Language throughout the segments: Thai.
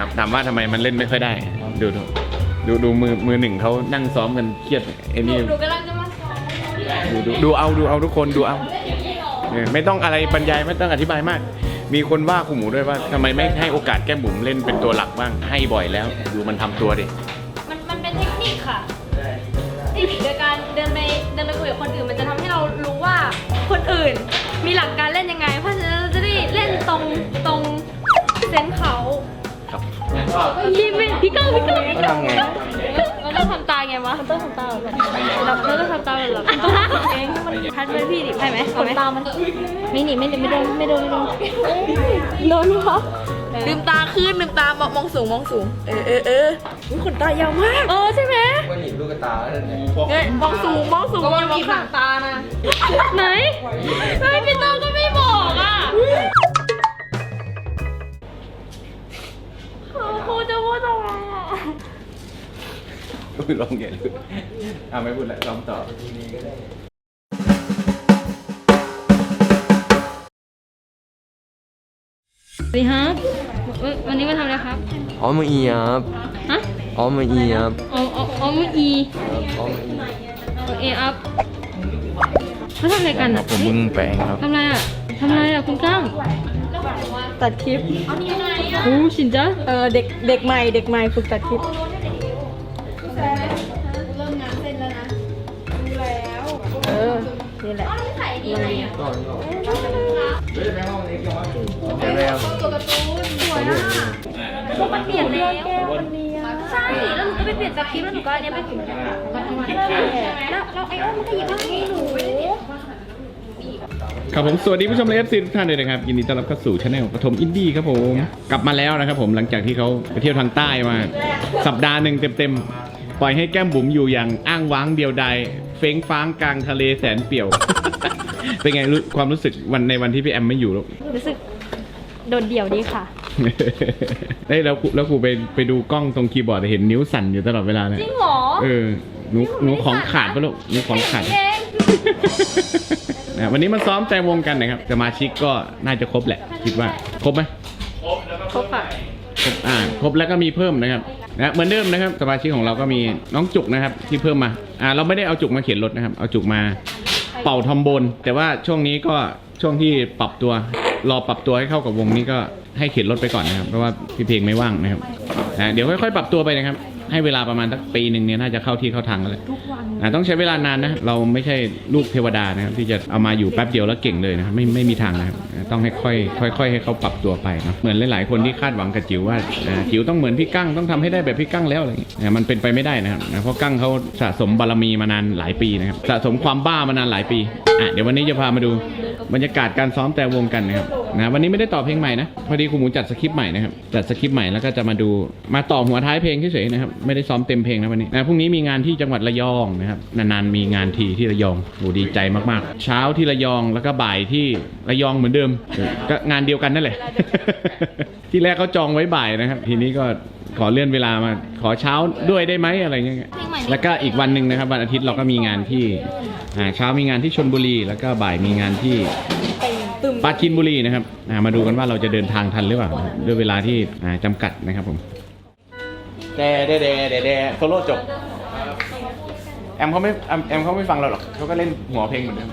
ครับถามว่าทำไมมันเล่นไม่ค่อยได้ ดูดูดูดูมือมือหนึ่งเขานั่งซ้อมกันเครียดไอ้นี่หนูกำลังจะมาสอนดูดูดูเอาดูเอาทุกคนดูเอาเออไม่ต้องอะไรบรรยายไม่ต้องอธิบายมาก มีคนว่าคุณหมูด้วยว่าทำไมไม่ให้โอกาสแก้มบุ๋มเล่นเป็นตัวหลักบ้างให้บ่อยแล้ว ดูมันทำตัวดิ พี่ไม่พี่ก้องพี่ก้องพี่ก้องทำไงมันต้องทำตาไงวะมันต้องทำตาแบบเราเราต้องทำตาแบบเราเองให้มันทัดไปพี่ดิไปไหมเอาไหมตามันไม่หนีไม่หนีไม่โดนไม่โดนไม่โดนโดนเหรอลืมตาขึ้นลืมตามองมองสูงมองสูง เออเออเอออุ๊ยขนตายาวมาก เออใช่ไหมเฮ้ยมองสูงมองสูงอย่ามองข้างตานะไหนเฮ้ยพี่โตก็ไม่บอก พูดอะไรอะอุ้ยลองใหญ่เลยอ่าไม่พูดแล้วลองต่อ สวัสดีครับวันนี้มาทำอะไรครับ อ๋อมืออีครับฮะอ๋อมืออีครับอ๋ออ๋ออ๋อมืออีอ๋อมืออีโอเออัพเขาทำอะไรกันอะผมมึงแปลงครับทำอะไรอะ ทำอะไรอะคุณก้างตัดคลิปโอ้ชินจ้ะเออเด็กเด็กใหม่เด็กใหม่ฝึกตัดคลิปเออนี่แหละมันเปลี่ยนแล้วใช่แล้วหนูก็ไปเปลี่ยนสคริปต์แล้วหนูก็อันเนี้ยไปถึงแล้วแล้วไอ้อ้อมมันก็หยิบมาให้หนู ครับผมสวัสดีผู้ชมเลฟซีทุกท่านเลยนะครับยินดีต้อนรับเข้าสู่ช anel ปฐมอินดี้ครับผมกลับมาแล้วนะครับผมหลังจากที่เขาไปเที่ยวทางใต้มา สัปดาห์หนึ่งเต็มๆ ปล่อยให้แก้มบุ๋มอยู่อย่างอ้างว้างเดียวดายเฟ้งฟ้างกลางทะเลแสนเปี่ยว เป็นไงรู้ความรู้สึกวันในวันที่พี่แอมไม่อยู่แล้วรู้สึกโดดเดี่ยวดีค่ะ ได้ยแล้วครูแล้วครูไปไปดูกล้องตรงคีย์บอร์ดเห็นนิ้วสั่นอยู่ตลอดเวลาเลยจริงเหรอ เออหนูหนูของขาดปะลูกหนูของขาด เอง นะวันนี้มาซ้อมแต่วงกันนะครับสมาชิกก็น่าจะครบแหละ คิดว่าครบไหมครบค่ะ ครบอ่าครบแล้วก็มีเพิ่มนะครับนะเหมือนเดิมนะครับสมาชิกของเราก็มีน้องจุกนะครับ ที่เพิ่มมาอ่าเราไม่ได้เอาจุกมาเขียนรถนะครับ เอาจุกมาเป่าทอมโบนแต่ว่าช่วงนี้ก็ช่วงที่ปรับตัวรอปรับตัวให้เข้ากับวงนี้ก็ให้เขียนรถไปก่อนนะครับ เพราะว่าพี่เพลงไม่ว่างนะครับนะเดี๋ยวค่อยๆ ปรับตัวไปนะครับ ให้เวลาประมาณสักปีหนึ่งเนี่ยน่าจะเข้าที่เข้าทางแล้วแหละอ่าต้องใช้เวลานานนะ เราไม่ใช่ลูกเทวดานะครับที่จะเอามาอยู่แป๊บเดียวแล้วเก่งเลยนะครับไม่ไม่มีทางนะครับอ่าต้องให้ค่อยค่อยๆให้เขาปรับตัวไปเนาะเหมือนหลาย ๆ คนที่คาดหวังกับจิ๋วว่าอ่าจิ๋วต้องเหมือนพี่กั้งต้องทำให้ได้แบบพี่กั้งแล้วอะไรอย่างเงี้ยอ่ามันเป็นไปไม่ได้นะครับอ่าเพราะกั้งเขาสะสมบารมีมานานหลายปีนะครับสะสมความบ้ามานานหลายปีอะเดี๋ยววันนี้จะพามาดูบรรยากาศการซ้อมแต่วงกันนะครับนะวันนี้ไม่ได้ต่อเพลงใหม่นะพอดีครูหมูจัดสคริปต์ใหม่นะครับจัดสคริปต์ใหม่แล้วก็จะมาดูมาต่อหัวท้ายเพลงเฉยๆนะครับไม่ได้ซ้อมเต็มเพลงนะวันนี้นะพรุ่งนี้มีงานที่จังหวัดระยองนะครับนานๆมีงานทีที่ระยองโหดีใจมากๆ เช้าที่ระยองแล้วก็บ่ายที่ระยองเหมือนเดิม ก็งานเดียวกันนั่นแหละ ที่แรกเขาจองไว้บ่ายนะครับ ทีนี้ก็ขอเลื่อนเวลามาขอเช้าด้วยได้ไหมอะไรเงี้ยแล้วก็อีกวันหนึ่งนะครับ วันอาทิตย์เราก็มีงานที่เช้ามีงานที่ชนบุรี แล้วก็บ่ายมีงานที่ปาจีนบุรีนะครับมาดูกันว่าเราจะเดินทางทันหรือเปล่าด้วยเวลาที่อ่าจำกัดนะครับผม แต่เดเดเดเดโซโล่จบ แอมเขาไม่แอมแอมเขาไม่ฟังเราหรอกเขาก็เล่นหัวเพลงเหมือนเดิม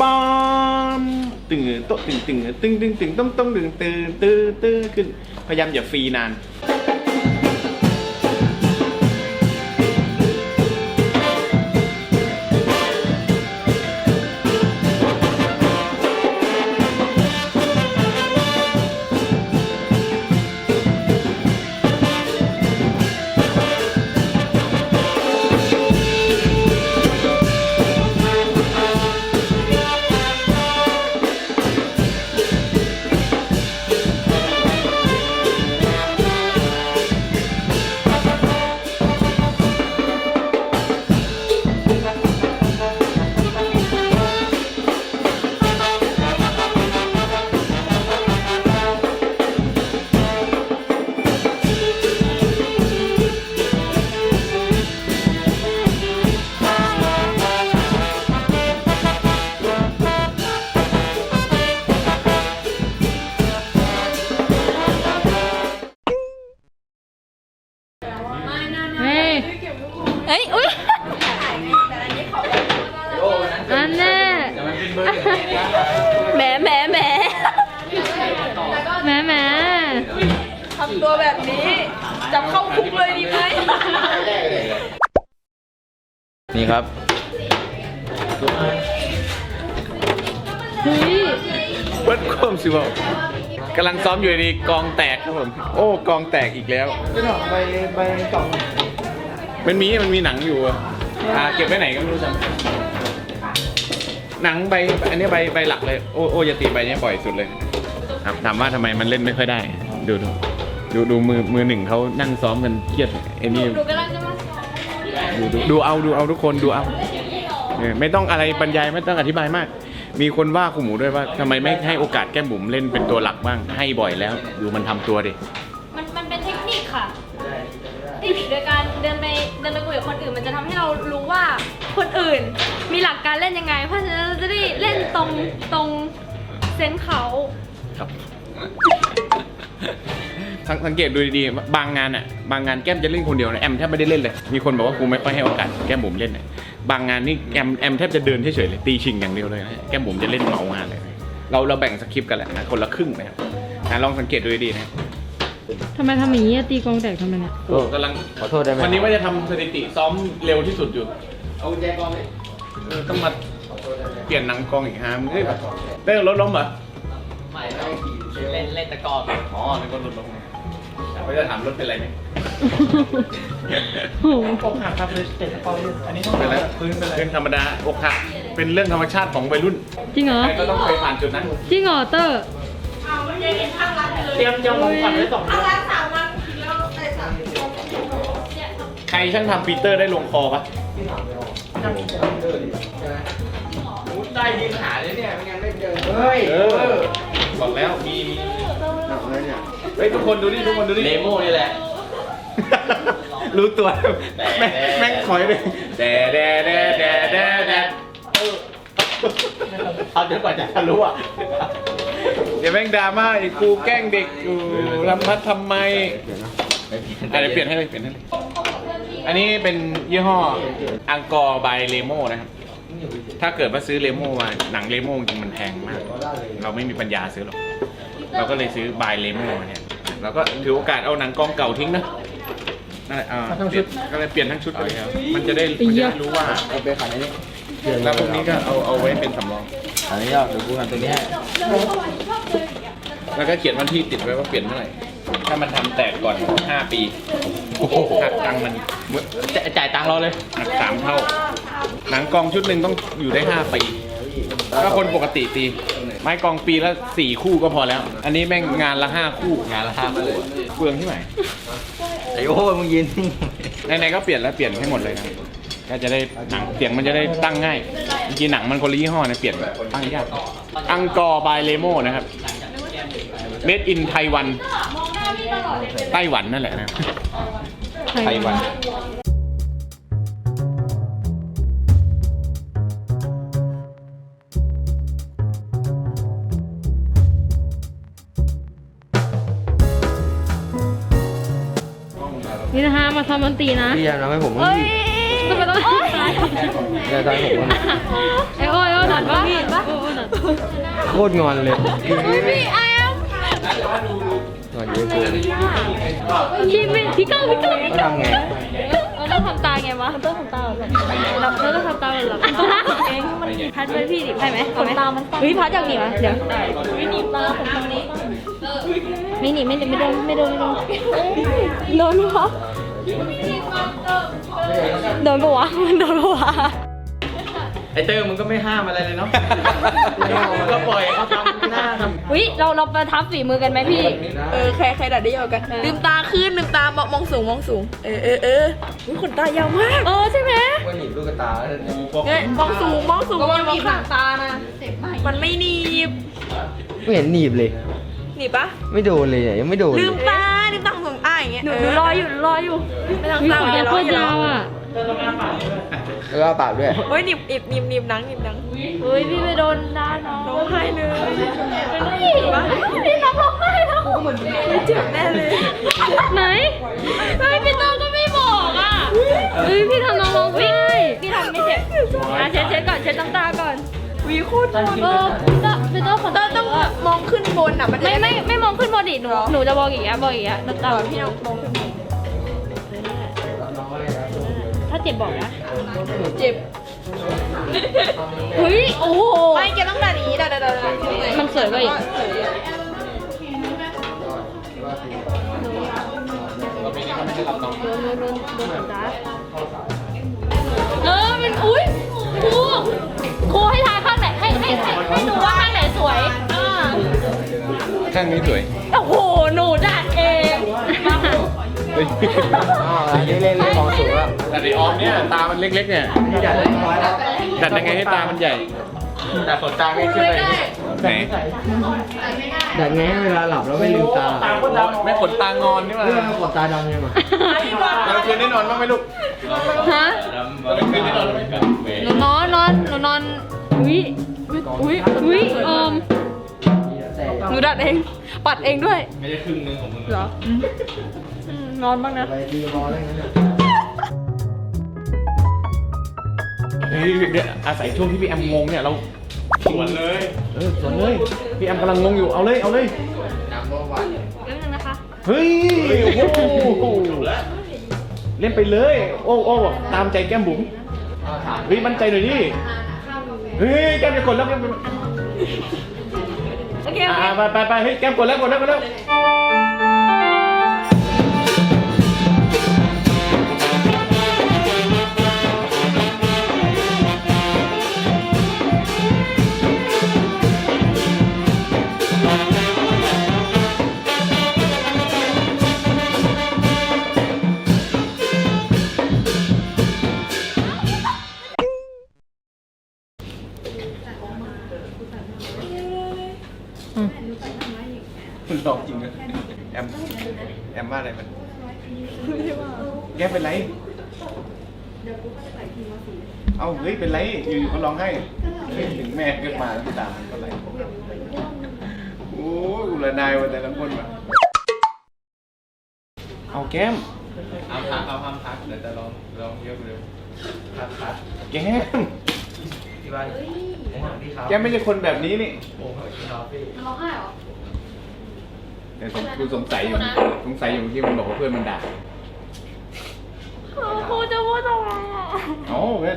ปอมตึงโต๊ะตึงตึงตึงตึงตึงต้มต้มตึงตื่นตื่นตื่นขึ้นพยายามอย่าฟรีนาน ทำตัวแบบนี้จับเข้าคุกเลยดีไหมนี่ครับเฮ้ยเบิร์ดคมสิวะกำลังซ้อมอยู่ดีๆกองแตกครับผม โอ้กองแตกอีกแล้วใบใบกล่องมันมีมันมีหนังอยู่อะอ่าเก็บไว้ไหนก็ไม่รู้จำหนังใบอันนี้ใบใบหลักเลย โอ้โอ้ยาตีใบนี้บ่อยสุดเลย ครับถามว่าทำไมมันเล่นไม่ค่อยได้ ดูดู ดูดูมือมือหนึ่งเขานั่งซ้อมกันเครียดไอ้นี่หนูกำลังจะมาสอนดูดูดูเอาดูเอาทุกคนดูเอาเออไม่ต้องอะไรบรรยายไม่ต้องอธิบายมาก มีคนว่าคุณหมูด้วยว่าทำไมไม่ให้โอกาสแก้มบุ๋มเล่นเป็นตัวหลักบ้างให้บ่อยแล้ว ดูมันทำตัวดิมันมันเป็นเทคนิคค่ะเทคนิคโดยการเดินไปเดินไปคุยกับคนอื่น มันจะทำให้เรารู้ว่าคนอื่น มีหลักการเล่นยังไง เพราะฉะนั้นเราจะได้เล่นตรงตรงเซนส์เขาครับ สังสังเกตดูดีๆ บางงานอะ บางงานแก้มจะเล่นคนเดียวนะแอมแทบไม่ได้เล่นเลย มีคนบอกว่ากูไม่ค่อยให้โอกาสแก้มบุ๋มเล่นเลยบางงานนี่แอมแอมแทบจะเดินเฉยๆเลยตีชิงอย่างเดียวเลยนะแก้มบุ๋มจะเล่นเหมางานเลย เราเราแบ่งสคริปต์กันแหละนะคนละครึ่งนะครับนะลองสังเกตดูดีๆนะทำไมทำอย่างนี้ตีกองแตกทำไมเนี่ยโอ้กำลังขอโทษได้ไหมวันนี้ว่าจะทำสถิติซ้อมเร็วที่สุดอยู่เอาแจกองเลยเออต้องมาเปลี่ยนหนังกองอีกฮามเฮ้ยเต้นรถล้มเหรอไม่เล่นเล่นตะกร้ออ๋อในคนรถล้ม เขาจะถามรถเป็นไรไหมโอ้โหผมหาครับเลยเตะตะกร้อเล่นอันนี้ต้องเป็นไรพื้นเป็นไรเป็นธรรมดาอกหักเป็นเรื่องธรรมชาติของวัยรุ่นจริงเหรอ ใครก็ต้องเคยผ่านจุดนั้นจริงเหรอเตอร์ เตรียมเตรียมของขวัญไว้สองเดือนใครช่างทำปีเตอร์ได้ลงคอปะได้ยินหาเลยเนี่ยไม่งั้นไม่เจอเฮ้ยเออบอกแล้วมีมีเฮ้ยทุกคนดูนี่ทุกคนดูนี่เลโม่นี่แหละ รู้ตัวแม่งแม่งคอยเลยแดแดแดแดแดแดเอาจนกว่าจะทะลุอะเดี๋ยวแม่งดราม่าอีกครูแกล้งเด็กอยู่รำพัดทำไมอะเดี๋ยวเปลี่ยนให้เลยเปลี่ยนให้เลยอันนี้เป็นยี่ห้ออังกอร์บายเลโมนะครับ ถ้าเกิดว่าซื้อเลโมมาหนังเลโมจริงๆมันแพงมาก เราไม่มีปัญญาซื้อหรอก เราก็เลยซื้อบายเลโมมาเนี่ย เราก็ถือโอกาสเอาหนังกองเก่าทิ้งนะนั่นแหละอ่าเปลี่ยนก็เลยเปลี่ยนทั้งชุดเลยครับมันจะได้มันจะได้รู้ว่าเอาไปขายนี่แล้วพวกนี้ก็เอาเอาไว้เป็นสำรองอันนี้ก็เดี๋ยวกูทำตัวนี้ให้แล้วก็เขียนวันที่ติดไว้ว่าเปลี่ยนเมื่อไหร่ถ้ามันทำแตกก่อน 5 ปีหักตังค์มันจะจ่ายตังค์เราเลยหักสามเท่า หนังกองชุดหนึ่งต้องอยู่ได้ 5 ปี ถ้าคนปกติตี ไม้กองปีละสี่คู่ก็พอแล้ว อันนี้แม่งงานละห้าคู่งานละห้าหมื่นเปลืองที่ไหนไอ้โอ้ยมึงยินไหนๆก็เปลี่ยนแล้วเปลี่ยนให้หมดเลยนะก็จะได้หนังเสียงมันจะได้ตั้งง่ายจริงๆหนังมันคนละยี่ห้อนะเปลี่ยนตั้งยากอังกอร์บายเลโมนะครับ Made in ไต้หวันไต้หวันนั่นแหละนะไต้หวัน นี่นะคะมาซ้อมดนตรีนะพี่ยามทำให้ผมเอ้ยทำไมต้องตายเนี่ยตอนผมว่าไอโอ้ยโอ้หนอนปะหนอนปะโอ้หนอนโคตรงอนเลยพี่ไอแอมงอนเยอะเกินพี่ไม่พี่ก้องพี่ก้องก็ทำไงเราต้องทำตาไงวะเราต้องทำตาแบบเราเราต้องทำตาแบบเราต้องทำเองมันพัดไปพี่ดิไปไหมเอาไหมตามันเฮ้ยพัดอยากหนีวะเดี๋ยวไม่หนีตาผมตรงนี้ไม่หนีไม่หนีไม่โดนไม่โดนไม่โดนโดนปะ โดนปะวะมันโดนปะวะไอเตอร์มึงก็ไม่ห้ามอะไรเลยเนาะมึงก็ปล่อยเขาทำหน้าทำวิเราเราประทับฝีมือกันไหมพี่ เออใครใครดัดได้ยาวกัน ลืมตาขึ้นลืมตามองมองสูงมองสูง เออเออเอออุ้ยขนตายาวมาก เออใช่ไหมว่าหนีบลูกตาแล้วเนี่ยเอ้ยมองสูงมองสูงก็มันอย่ามีมองขนข้างตานะมันไม่หนีบไม่เห็นหนีบเลย หนีบปะไม่โดนเลยเนี่ยยังไม่โดนลืเลยมตาลืมตา หนูหนูรออยู่หนูรออยู่ไม่ต้องตาอย่าร้องอย่าร้องแล้วก็ปากด้วยเฮ้ยหนีบหนีบหนีบหนีบหนังหนีบหนังเฮ้ยพี่ไปโดนด้าน้องร้องไห้เลยพี่พี่น้องร้องไห้แล้วเจ็บแน่เลยไหนเฮ้ยพี่น้องก็ไม่บอกอะเฮ้ยพี่ทำน้องร้องไห้พี่ทำไม่เจ็บอะเช็ดเช็ดก่อนเช็ดน้ำตาก่อน วีโคตรเออพี่ต้องพี่ต้องขอต้องต้องมองขึ้นบนอะมันจะไม่ไม่ไม่มองขึ้นบอดิหนูหนูจะบอกอย่างเงี้ยบอกอย่างเงี้ยน้ำตาพี่น้องมองขึ้นบนถ้าเจ็บบอกนะเจ็บเฮ้ยโอ้โหไม่แกต้องแบบนี้เดี๋ยวเดี๋ยวเดี๋ยวมันสวยกว่าอีกเออมันอุ้ยครูครูให้างนี้สวยโอ้โห หนูดัดเองอ๋ออันนี้เล่นเล่นมองสูงแล้วแต่ในออมเนี่ยตามันเล็กๆเนี่ยนี่ดัดได้น้อยแล้วดัดยังไงให้ตามันใหญ่แต่ขนตาไม่ขึ้นเลยไหนดัดไงให้เวลาหลับแล้วไม่ลืมตาไม่ขนตางอนนี่หว่าเรื่องขนตาดำยังไงตอนกลางคืนได้นอนบ้างไหมลูกฮะตอนกลางคืนได้นอนบ้างไหมหนูนอนนอนหนูนอนอุ้ยอุ้ยอุ้ยเอิม หนูดัดเอง ปัดเองด้วย ไม่ใช่ครึ่งนึงของมึงเหรออืมนอนบ้างนะ ไปดีบอลอะไรงั้นเนี่ยเฮ้ยเดี๋ยวอาศัยช่วงที่พี่แอมงงเนี่ยเราสวนเลย เออสวนเลยพี่แอมกำลังงงอยู่เอาเลยเอาเลยน้ำเมื่อวานเดี๋ยวนึงนะคะ เฮ้ยโอ้โหเล่นไปเลย โอ้โอ้ตามใจแก้มบุ๋มเฮ้ยมั่นใจหน่อยดิเฮ้ยแก้มจะกดแล้วแก้มจะ อ่าไปไปไปเฮ้ยแก้มกดแล้วกดแล้วกดแล้ว มแอมว่าอะไรมันแกเป็นไร เอาเฮ้ยเป็นไร อยู่ๆก็ร้องไห้เฮ้ยถึงแม่ขึ้นมาแล้วไม่ตามมันก็ไรโอ้ยอุลนายวันแต่ละคนมาเอาแก้ม เอาพักเอาห้ามพักเดี๋ยวจะลองลองเยอะเลยพักพักแก้มที่บ้านผมหาพี่ครับแก้มไม่ใช่คนแบบนี้นี่ ผมหาพี่ครับพี่ร้องไห้เหรอ แต่ผมกูสงสัยอยู่สงสัยอยู่ที่มันบอกว่าเพื่อนมันด่าครูจะพูดอะไรอะเอ้าก็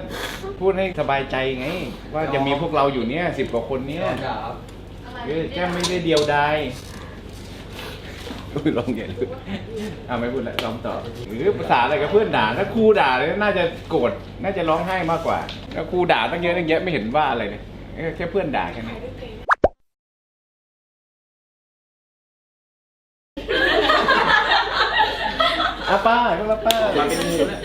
พูดให้สบายใจไง ว่าจะมีพวกเราอยู่เนี่ยสิบกว่าคนเนี่ยครับเออแก้มไม่ได้เดียวดายอุ้ยลองใหญ่เลยอ่าไม่พูดแล้วลองต่อหรือภาษาอะไรกับเพื่อนด่าถ้าครูด่าเลยน่าจะโกรธน่าจะร้องไห้มากกว่าถ้าครูด่าตั้งเยอะตั้งแยะไม่เห็นว่าอะไรเลยเออแค่เพื่อนด่าแค่นั้น เป้าก็มาป้าเป็น